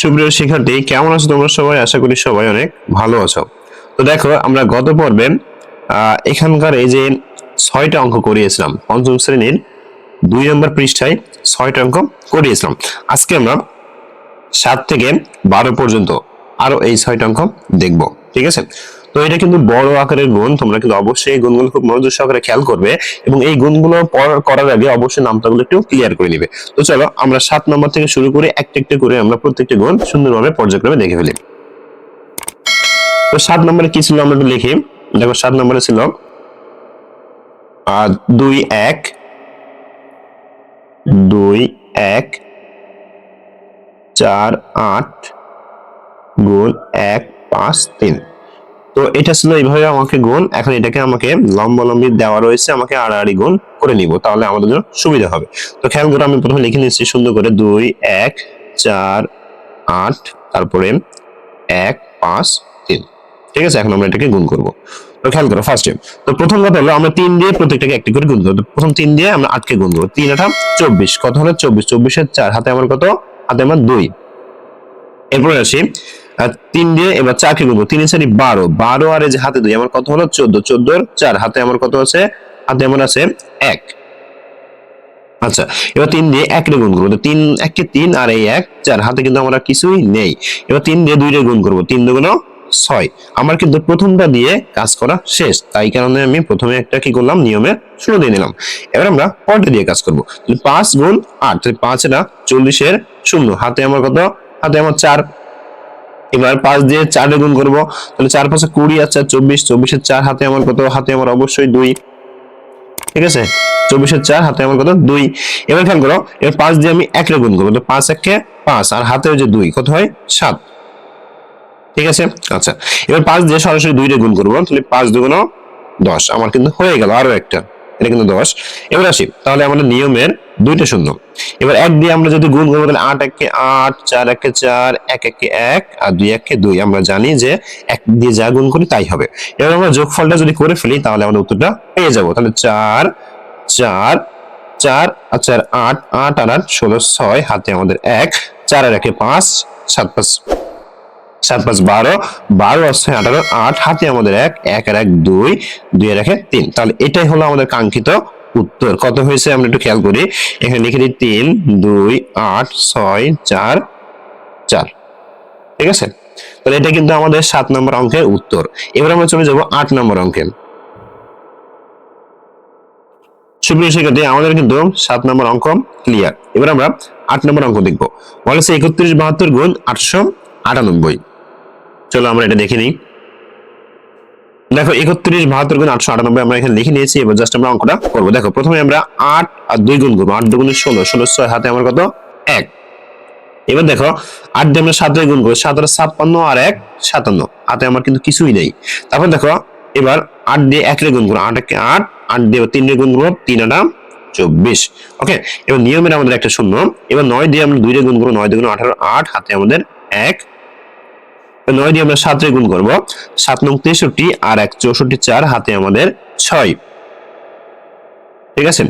সুপ্রিয় শিক্ষার্থী, কেমন আছো তোমরা সবাই? আশা করি সবাই অনেক ভালো আছো। তো দেখো, আমরা গত পর্বে এখানকার এই যে ছয়টা অঙ্ক করিয়েছিলাম, পঞ্চম শ্রেণির দুই নম্বর পৃষ্ঠায় ছয়টা অঙ্ক করিয়েছিলাম। আজকে আমরা সাত থেকে বারো পর্যন্ত আরও এই ছয়টা অঙ্ক দেখব, ঠিক আছে? তো এটা কিন্তু বড় আকারের গুণ, তোমরা কিন্তু অবশ্যই এই গুণগুলো খুব মনোযোগ সহকারে খেয়াল করবে এবং এই গুণগুলো করার আগে অবশ্যই নামটাগুলো একটু ক্লিয়ার করে নিবে। তো চলো, আমরা সাত নম্বর থেকে শুরু করে একটা একটা করে আমরা প্রত্যেকটি গুণ সুন্দরভাবে পর্যায়ক্রমে দেখে ফেলি। তো সাত নম্বরে কি ছিল আমরা একটু লিখি। দেখো, সাত নম্বরে ছিল দুই এক দুই এক, চার আট, গুণ এক, পাঁচ, তিন। তো এটা ছিল এইভাবে আমাকে গুণ। এখন এটাকে আমাকে লম্বালম্বি দেওয়া রয়েছে, আমাকে আড়াআড়ি গুণ করে নিব, তাহলে আমাদের জন্য সুবিধা হবে। তো খেয়াল করে আমি প্রথমে লিখে নিচ্ছি সুন্দর করে দুই, এক, চার, আট, তারপরে এক, পাঁচ, তিন। ঠিক আছে, এখন আমরা এটাকে গুণ করব। তো খেয়াল করো ফার্স্টে তো প্রথম কথা হলো, আমরা তিন দিয়ে প্রত্যেকটাকে একটি করে গুণ করব। প্রথম তিন দিয়ে আমরা আটকে গুণ করব। তিন আঠাম চব্বিশ, কত হলো? চব্বিশ, চব্বিশের চার, হাতে আমার কত? হাতে আমার দুই। এরপরে আসি আর তিন দিয়ে এবার চারকে গুনবো তিন চারি বারো। বারো আর যে হাতে দুই, আমার কত হলো? চোদ্দ। চোদ্দোর চার। হাতে আমার কত আছে? হাতে আমার আছে এক। আচ্ছা এবার তিন দিয়ে এক রে গুণ করব। তিন, একে তিন আর এই এক, চার। হাতে কিন্তু আমার কিছুই নেই। এবার তিন দিয়ে দুই রে গুণ করব। তিন দুগুণ ছয়। আমার কিন্তু প্রথমটা দিয়ে কাজ করা শেষ। তাই কারণে আমি প্রথমে একটা কি করলাম? নিয়মে শুরু দিয়ে নিলাম। এবার আমরা পরটা দিয়ে কাজ করব। পাঁচ গুণ আট। পাঁচ এটা চল্লিশের শূন্য। হাতে আমার কত? হাতে আমার চার। এবার পাঁচ দিয়ে চারে গুণ করব। তাহলে চার পাঁচে কুড়ি, আর চার চব্বিশ, চব্বিশের চার হাতে আমার কত? হাতে আমার অবশ্যই দুই। ঠিক আছে? চব্বিশের চার, হাতে আমার কত? দুই। এবার খেয়াল করো, এবার পাঁচ দিয়ে আমি এক গুণ করব। তো পাঁচ একে পাঁচ, আর হাতে যে দুই, কত হয়? সাত। ঠিক আছে? আচ্ছা এবার পাঁচ দিয়ে সরাসরি দুইটা গুণ করব। তাহলে পাঁচ দুগুণ দশ। আমার কিন্তু হয়ে গেল আরও একটা। এটা কিন্তু দশ। এবার আসি, তাহলে আমাদের নিয়মের দুইটা শূন্য। এবার এক দিয়ে আমরা যদি গুণ করব, তাহলে আট একে আট, চার একে চার, এক একে এক আর দুই একে দুই। আমরা জানি যে এক দিয়ে যা গুণ করি তাই হবে। এবার আমরা যোগফলটা যদি করে ফেলি, তাহলে আমাদের উত্তরটা পেয়ে যাব। তাহলে চার চার চার আর চার আট আট আর আট ষোলো, ছয়, হাতে আমাদের এক, চার আর একে পাঁচ, সাত পাঁচ। সাত পাঁচ বারো বারো আর আঠারো, আট হাতে আমাদের এক এক আর এক দুই দুই আর একে তিন। তাহলে এটাই হলো আমাদের কাঙ্ক্ষিত উত্তর। কত হয়েছে আমরা একটু খেয়াল করি। এখানে লিখে দিই তিন, দুই, আট, ছয়, চার চার। ঠিক আছে? তাহলে এটা কিন্তু আমাদের সাত নম্বর অঙ্কের উত্তর। এবার আমরা চলে যাব আট নম্বর অঙ্কে। সুপ্রিয় শিক্ষার্থী, আমাদের কিন্তু সাত নম্বর অঙ্ক ক্লিয়ার এবার আমরা আট নম্বর অঙ্ক দেখব। বলেছে একত্রিশ বাহাত্তর গুণ আটশো আটানব্বই। চলো আমরা এটা দেখে নিই। দেখো, একত্রিশ, বাহাত্তর গুণ আটশো আটানব্বই আমরা এখানে লিখে নিয়েছি, এবার জাস্ট আমরা অঙ্কটা করব। দেখো, প্রথমে আমরা আট আর দুই গুণ করব। আট দুগুণে ষোলো ষোলো ছয় হাতে আমার কত? এক। এবার দেখো, আট দিয়ে আমরা সাত গুণ করব। সাত আর ছাপ্পান্ন আর এক সাতান্ন। হাতে আমার কিন্তু কিছুই নেই। তারপর দেখো, এবার আট দিয়ে এক গুণ করব। আট একে আট আট দিয়ে তিন রে গুণ করব। তিন আটা চব্বিশ। ওকে, এবার নিয়মের আমাদের একটা শূন্য। এবার নয় দিয়ে আমরা দুই রে গুণ করব। নয় দুগুণ আঠারো, আট হাতে আমাদের এক। নয় দিয়ে আমরা সাত রে গুণ করব। সাত নং তেষট্টি আর এক চৌষট্টি চার হাতে আমাদের ছয়। ঠিক আছে?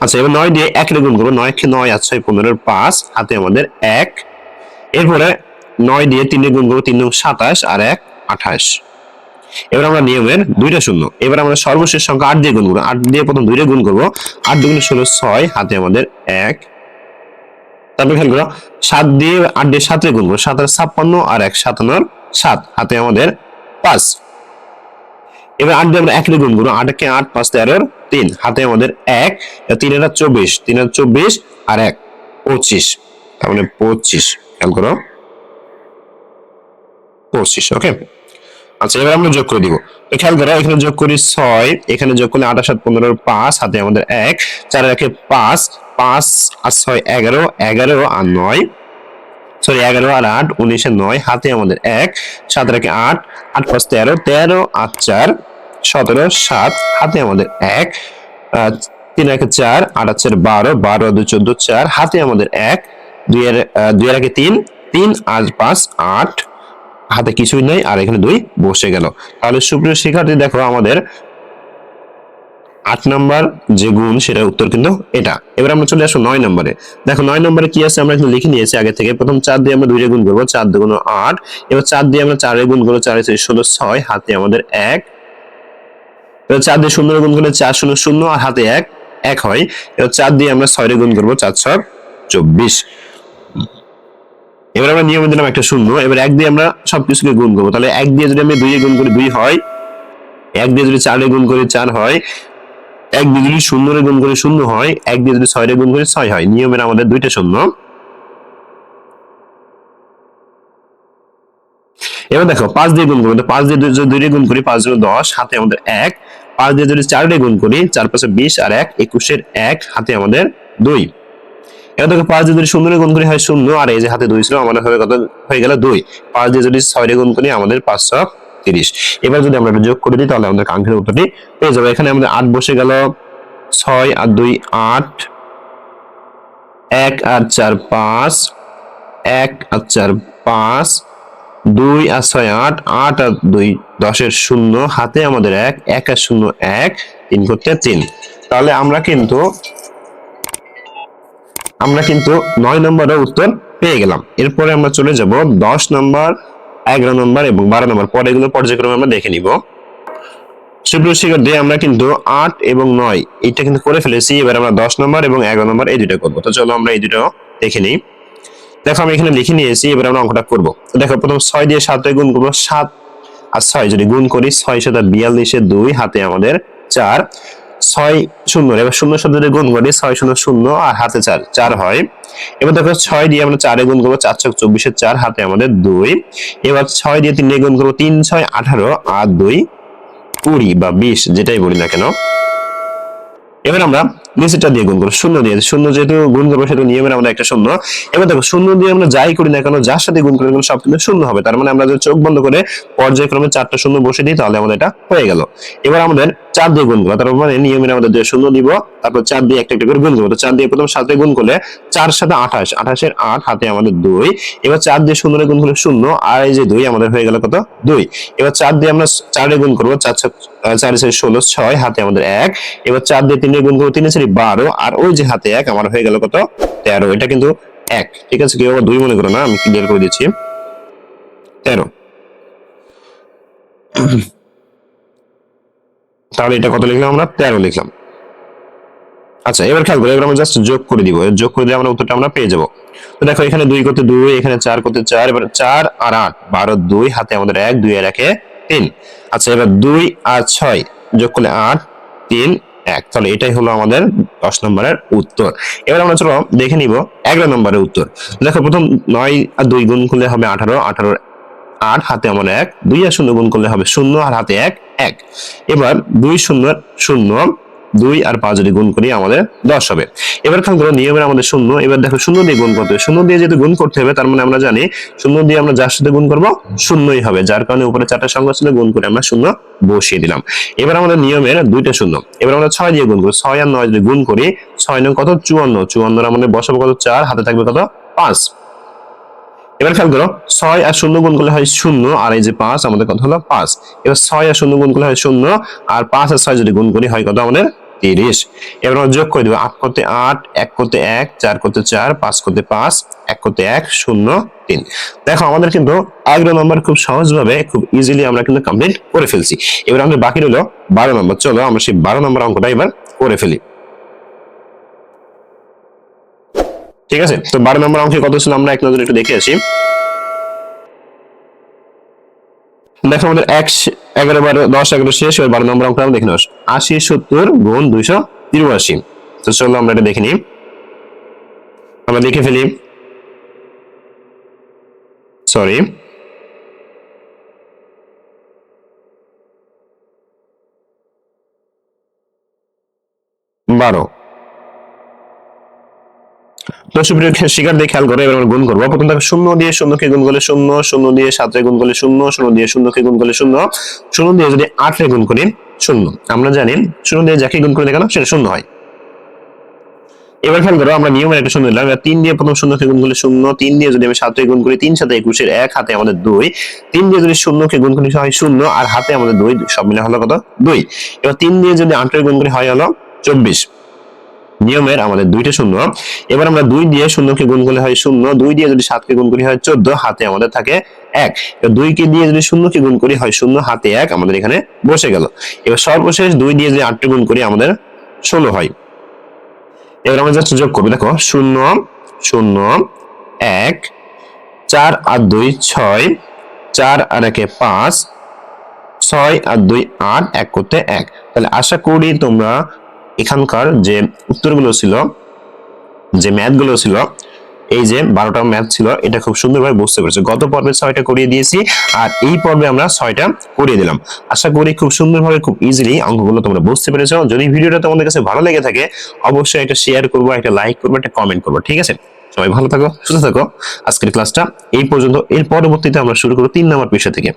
আচ্ছা এবার নয় দিয়ে এক গুণ করব। নয় নয় আর ছয় পনেরোর পাঁচ, হাতে আমাদের এক। এরপরে নয় দিয়ে তিন গুণ করব তিন নং সাতাশ আর এক আঠাশ। এবার আমরা নিয়মের দুইটা শূন্য। এবার আমরা সর্বশেষ সংখ্যা আট দিয়ে গুণ করব। আট দিয়ে প্রথম দুইটা গুণ করব। আট দুগুণে ষোলো ছয়, হাতে আমাদের এক। তারপর খেয়াল করো, সাত দিয়ে আট দিয়ে সাতে করব সাত আর ছাপ্পান্ন আর এক সাতান্নর সাত, হাতে আমাদের পাঁচ। এবার আট দিয়ে আমরা এক গুণ করব আট একে আট, পাঁচ তেরোর তিন, হাতে আমাদের এক তিন এটা চব্বিশ, তিন হাজার চব্বিশ আর এক, পঁচিশ, তার মানে পঁচিশ, খেয়াল করো। পঁচিশ, ওকে? আচ্ছা এবার আমরা যোগ করে দিব। খেয়াল করো, এখানে যোগ করি ছয়, এখানে যোগ করলে আঠাশ সাত, পনেরো, পাঁচ, হাতে আমাদের এক, চার একে পাঁচ পাঁচ আর ছয় এগারো এগারো আর নয়। সরি এগারো আর আট, উনিশে নয়, হাতে আমাদের এক, সাত রেখে আট আট পাঁচ তেরো তেরো আট চার, সতেরো, সাত, হাতে আমাদের এক তিন একে চার, আট আর চার বারো বারো আর দুই চোদ্দ, চার, হাতে আমাদের এক, দুই এর দুই একে তিন তিন আর পাঁচ, আট, হাতে কিছুই নাই, আর এখানে দুই বসে গেল। তাহলে সুপ্রিয় শিক্ষার্থী, দেখো আমাদের আট নাম্বার যে গুণ সেটা উত্তর কিন্তু এটা। এবার আমরা চলে আসব নয় নম্বরে। দেখো, নয় নম্বরে কি আছে? আমরা কিন্তু লিখে নিয়েছি আগে থেকে। প্রথম চার দিয়ে আমরা দুইটা গুণ করব, চার দুগুণ আট। এবার চার দিয়ে আমরা চারে গুণ করব, চার ষোলো ছয়, হাতে আমাদের এক। এবার চার দিয়ে শূন্য গুণ করলে চার শূন্য শূন্য আর হাতে এক এক হয়। এবার চার দিয়ে আমরা ছয় গুণ করব, চার ছয় চব্বিশ। এবার আমরা নিয়মে দিলাম একটা শূন্য। এবার এক দিয়ে আমরা সবকিছুকে গুণ করব। তাহলে এক দিয়ে যদি আমি দুই গুণ করি, দুই হয়। এক দিয়ে যদি চারে গুণ করি, চার হয়। এক দিয়ে যদি শূন্য গুণ করে শূন্য হয়, এক দিয়ে যদি ছয় গুণ করে ছয় হয়, নিয়মের আমাদের দুইটা শূন্য। এবার দেখো, পাঁচ দিয়ে গুণ করব পাঁচ দিয়ে যদি দুইটা গুণ করি, পাঁচ দিয়ে দশ, হাতে আমাদের এক। পাঁচ দিয়ে যদি চার দিয়ে গুণ করি, চার পাঁচে বিশ আর এক, একুশের এক, হাতে আমাদের দুই। এবার দেখো, পাঁচ দিয়ে যদি শূন্য গুণ করি, হয় শূন্য, আর এই যে হাতে দুই ছিল, আমাদের হবে কত? হয়ে গেল দুই। পাঁচ দিয়ে যদি ছয় গুণ করি, আমাদের পাঁচশো তিরিশ। এবার যদি আমরা যোগ করে দিই, তাহলে আমাদের কাঙ্ক্ষিত উত্তরটি পেয়ে যাব। এখানে আমাদের আট বসে গেল ছয় আর দুই, আট, এক, আর চার, পাঁচ, এক, আর চার, পাঁচ, দুই, আর ছয়, আট আট, আর দুই, দশের শূন্য, হাতে আমাদের এক এক, আর শূন্য, এক, তিন করতে তিন। তাহলে আমরা কিন্তু আমরা কিন্তু নয় নম্বরের উত্তর পেয়ে গেলাম। এরপরে আমরা চলে যাব দশ নম্বর এগারো নম্বর এবং বারো নম্বর পরে এগুলো পর্যায়ক্রমে আমরা দেখে নিব। আমরা কিন্তু আট এবং নয় এটা কিন্তু করে ফেলেছি। এবার আমরা দশ নম্বর এবং এগারো নম্বর এই করব। তো চলো আমরা এই দুটো দেখে নিই। দেখো, আমি এখানে লিখে নিয়েছি, এবার আমরা অঙ্কটা করব। দেখো, প্রথম ছয় দিয়ে সাত গুণ করব সাত আর ছয়। যদি গুণ করি, ছয় সাত বিয়াল্লিশে দুই, হাতে আমাদের চার। ছয় শূন্য। এবার শূন্য শব্দটি গুণ করি ছয় শূন্য শূন্য আর হাতে চার চার হয়। এবার দেখো ছয় দিয়ে আমরা চারে গুণ করব, চার ছক চব্বিশের চার, হাতে আমাদের দুই। এবার ছয় দিয়ে তিন দিয়ে গুণ করব, তিন, ছয়, আঠারো আর দুই কুড়ি বা বিশ, যেটাই বলি না কেন। এবার আমরা নিচেটা দিয়ে গুণ করব, শূন্য দিয়ে শূন্য যেহেতু গুণ করব, সেহেতু নিয়মের আমরা একটা শূন্য। এবার দেখো, শূন্য দিয়ে আমরা যাই করি না কেন, যার সাথে গুণ করি সব কিন্তু শূন্য হবে। তার মানে আমরা যদি চোখ বন্ধ করে পর্যায়ক্রমে চারটা শূন্য বসে দিই, তাহলে আমাদের এটা হয়ে গেল। এবার আমাদের চার দিয়ে গুণ করব, তার মানে নিয়মের আমাদের যে শূন্য দিব, তারপর চার দিয়ে একটা একটা করে গুণ করব। তো চার দিয়ে প্রথম সাথে গুণ করলে চার সাথে আঠাশ, আঠাশের আট হাতে আমাদের দুই। এবার চার দিয়ে শূন্য গুণ করলে শূন্য, আর এই যে দুই, আমাদের হয়ে গেল কত? দুই। এবার চার দিয়ে আমরা চারে গুণ করব, চার চার চারি ষোলো, ছয়, হাতে আমাদের এক। এবার চার দিয়ে তিনে গুণ করব, তিনে চারি বারো। আর ওই যে হাতে এক, আমার হয়ে গেল কত? তেরো। এটা কিন্তু এক। ঠিক আছে, কেউ দুই মনে করো না, আমি ক্লিয়ার করে দিচ্ছি? তেরো। তাহলে এটা কত লিখলাম আমরা? তেরো লিখলাম। আচ্ছা এবার খেয়াল এবার আমরা জাস্ট যোগ করে দিব। যোগ করে দিয়ে আমরা উত্তরটা আমরা পেয়ে যাব। তো দেখো, এখানে দুই করতে দুই, এখানে চার করতে চার, এবার চার আর আট। বারো, দুই, হাতে আমাদের এক, দুই আর একে তিন। আচ্ছা এবার দুই আর ছয় যোগ করলে আট, তিন, এক। তাহলে এটাই হলো আমাদের দশ নম্বরের উত্তর। এবার আমরা চলো দেখে নিব এগারো নম্বরের উত্তর। দেখো, প্রথম নয় আর দুই গুণ করলে হবে আঠারো আঠারো আট হাতে আমার এক, দুই আর শূন্য গুণ করলে হবে শূন্য আর হাতে এক এক। এবার দুই শূন্য শূন্য দুই আর পাঁচ যদি গুণ করি, আমাদের দশ হবে। এবার খেয়াল করো, নিয়মের আমাদের শূন্য। এবার দেখো, শূন্য দিয়ে গুণ করতে হবে। শূন্য দিয়ে যেহেতু গুণ করতে হবে, তার মানে আমরা জানি শূন্য দিয়ে আমরা যার সাথে গুণ করব, শূন্যই হবে। যার কারণে উপরে চারটা সংখ্যা ছিল, গুণ করে আমরা শূন্য বসিয়ে দিলাম। এবার আমাদের নিয়মের দুইটা শূন্য। এবার আমরা ছয় দিয়ে গুণ করি। ছয় আর নয় যদি গুণ করি, ছয় নয় কত? চুয়ান্ন। চুয়ান্ন আমাদের বসাবো কত? চার। হাতে থাকবে কত? পাঁচ। এবার খেয়াল করো, ছয় আর শূন্য গুণ করলে হয় শূন্য, আর এই যে পাঁচ, আমাদের কত হলো? পাঁচ। এবার ছয় আর শূন্য গুণ করলে হয় শূন্য, আর পাঁচ আর ছয় যদি গুণ করি, হয় কত? আমাদের তিরিশ। এবার যোগ করে দেবো আট করতে আট, এক করতে এক, চার করতে চার, পাঁচ করতে পাঁচ, এক করতে এক, শূন্য, তিন। দেখো, আমাদের কিন্তু এগারো নম্বর খুব সহজভাবে, খুব ইজিলি আমরা কিন্তু কমপ্লিট করে ফেলছি। এবার আমাদের বাকি রইল বারো নম্বর চলো, আমরা সেই বারো নম্বর অঙ্কটা এবার করে ফেলি। ঠিক আছে? তো বারো নম্বর অঙ্কে কত ছিল? আমরা এক নজরে একটু দেখে আসি। দেখো আমাদের এক এগারো বারো, দশ, এগারো শেষ, এবার বারো নম্বর অঙ্ক আমরা দেখে নেব আশি, সত্তর গুণ দুইশো তিরুয়াশি তো চলো আমরা এটা দেখে নিই। আমরা দেখে ফেলি। সরি বারো। তো সুপ্রিয় শিকার দিয়ে খেয়াল করে, এবার গুণ করব। প্রথম দেখো, শূন্য দিয়ে শূন্যকে গুণ করলে শূন্য শূন্য দিয়ে সাতরে গুণ করলে শূন্য শূন্য দিয়ে শূন্যকে গুণ করলে শূন্য শূন্য দিয়ে যদি আটরে গুণ করি, শূন্য। আমরা জানি শূন্য দিয়ে যাকে গুণ করি না কেন, সেটা শূন্য হয়। এবার খেয়াল করো, আমরা নিয়মের একটা শূন্য দিলাম তিন দিয়ে প্রথম শূন্যকে গুণ করলে শূন্য, তিন দিয়ে যদি আমি সাতকে গুণ করি, তিন সাথে একুশের এক, হাতে আমাদের দুই। তিন দিয়ে যদি শূন্যকে গুণ করি, হয় শূন্য, আর হাতে আমাদের দুই, সব মিলে হলো কত? দুই। এবার তিন দিয়ে যদি আটকে গুণ করি, হয় হলো চব্বিশ। নিয়মের আমাদের দুইটা শূন্য। এবার আমরা দুই দিয়ে শূন্যকে গুণ করলে হয় শূন্য, দুই দিয়ে যদি সাতকে গুণ করি হয় চোদ্দ, হাতে আমাদের থাকে এক। দুইকে দিয়ে যদি শূন্যকে গুণ করি হয় শূন্য, হাতে এক, আমাদের এখানে বসে গেল। এবার সর্বশেষ দুই দিয়ে যদি আটকে গুণ করি আমাদের ষোলো হয়। এবার আমরা জাস্ট যোগ করব, দেখো, শূন্য শূন্য, এক, চার আর দুই ছয়, চার আর একে পাঁচ, ছয় আর দুই আট, এক করতে এক। তাহলে আশা করি তোমরা এখানকার যে উত্তরগুলো ছিল, যে ম্যাথগুলো ছিল, এই যে বারোটা ম্যাথ ছিল, এটা খুব সুন্দরভাবে বুঝতে পেরেছ। গত পর্বে ছয়টা করিয়ে দিয়েছি, আর এই পর্বে আমরা ছয়টা করিয়ে দিলাম। আশা করি খুব সুন্দরভাবে, খুব ইজিলি অঙ্কগুলো তোমরা বুঝতে পেরেছ। যদি ভিডিওটা তোমাদের কাছে ভালো লেগে থাকে, অবশ্যই একটা শেয়ার করব, একটা লাইক করব, একটা কমেন্ট করব, ঠিক আছে? সবাই ভালো থাকো, সুস্থ থাকো। আজকের ক্লাসটা এই পর্যন্ত। এর পরবর্তীতে আমরা শুরু করব তিন নম্বর বিষয় থেকে।